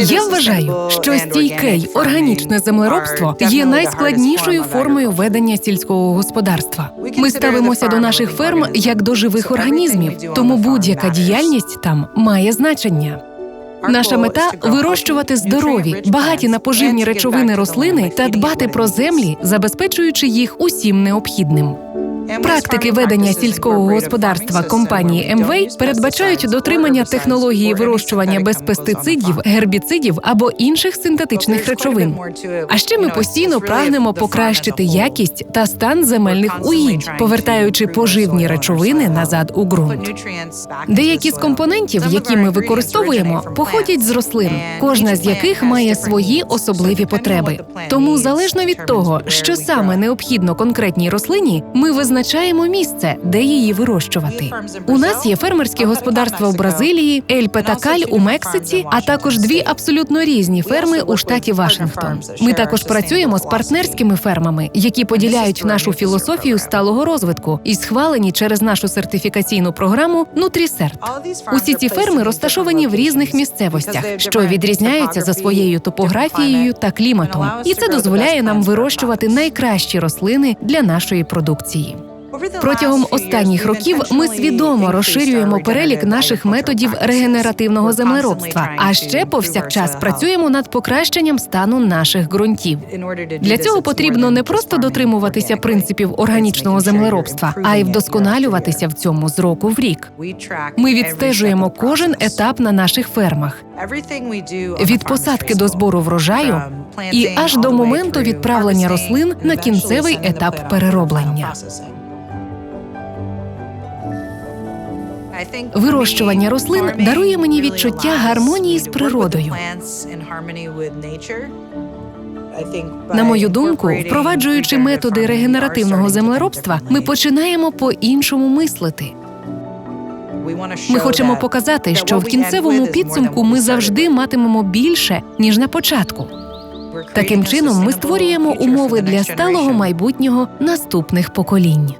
Я вважаю, що стійке й органічне землеробство є найскладнішою формою ведення сільського господарства. Ми ставимося до наших ферм як до живих організмів, тому будь-яка діяльність там має значення. Наша мета вирощувати здорові, багаті на поживні речовини рослини та дбати про землі, забезпечуючи їх усім необхідним. Практики ведення сільського господарства компанії МВей передбачають дотримання технології вирощування без пестицидів, гербіцидів або інших синтетичних речовин. А ще ми постійно прагнемо покращити якість та стан земельних угідь, повертаючи поживні речовини назад у ґрунт. Деякі з компонентів, які ми використовуємо, походять з рослин, кожна з яких має свої особливі потреби. Тому, залежно від того, що саме необхідно конкретній рослині, ми визначаємо місце, де її вирощувати. У нас є фермерські господарства в Бразилії, Ель Петакаль у Мексиці, а також дві абсолютно різні ферми у штаті Вашингтон. Ми також працюємо з партнерськими фермами, які поділяють нашу філософію сталого розвитку і схвалені через нашу сертифікаційну програму Нутрісерт. Усі ці ферми розташовані в різних місцевостях, що відрізняються за своєю топографією та кліматом, і це дозволяє нам вирощувати найкращі рослини для нашої продукції. Протягом останніх років ми свідомо розширюємо перелік наших методів регенеративного землеробства, а ще повсякчас працюємо над покращенням стану наших ґрунтів. Для цього потрібно не просто дотримуватися принципів органічного землеробства, а й вдосконалюватися в цьому з року в рік. Ми відстежуємо кожен етап на наших фермах від посадки до збору врожаю і аж до моменту відправлення рослин на кінцевий етап перероблення. Вирощування рослин дарує мені відчуття гармонії з природою. На мою думку, впроваджуючи методи регенеративного землеробства, ми починаємо по-іншому мислити. Ми хочемо показати, що в кінцевому підсумку ми завжди матимемо більше ніж на початку. Таким чином, ми створюємо умови для сталого майбутнього наступних поколінь.